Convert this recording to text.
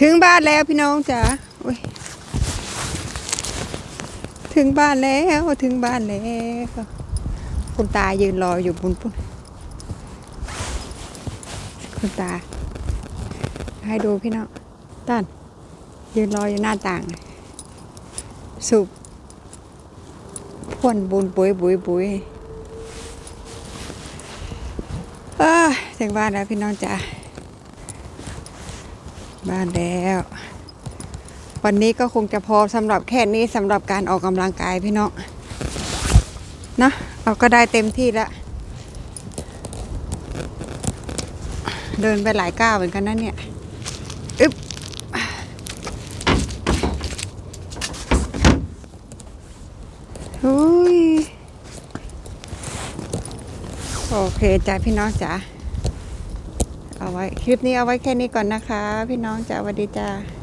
ถึงบ้านแล้วพี่น้องจ๋าถึงบ้านแล้วถึงบ้านแล้วคุณตายืนรออยู่บุญปุ่นคุณตา ให้ดูพี่น้องต้านยืนรออยู่หน้าต่าง สูบพ่นบุญบุยบุยบุยเอ้ยถึงบ้านแล้วพี่น้องจ๋า บ้านแล้ว วันนี้ก็คงจะพอสำหรับแค่นี้สำหรับการออกกำลังกายพี่น้องนะเราก็ได้เต็มที่แล้ว เดินไปหลายก้าวเหมือนกันนะเนี่ยอึ๊บหุยโอเคจ้ะพี่น้องจ๋า เอาไว้คลิปนี้เอาไว้แค่นี้ก่อนนะคะ พี่น้องจ้าสวัสดีจ้า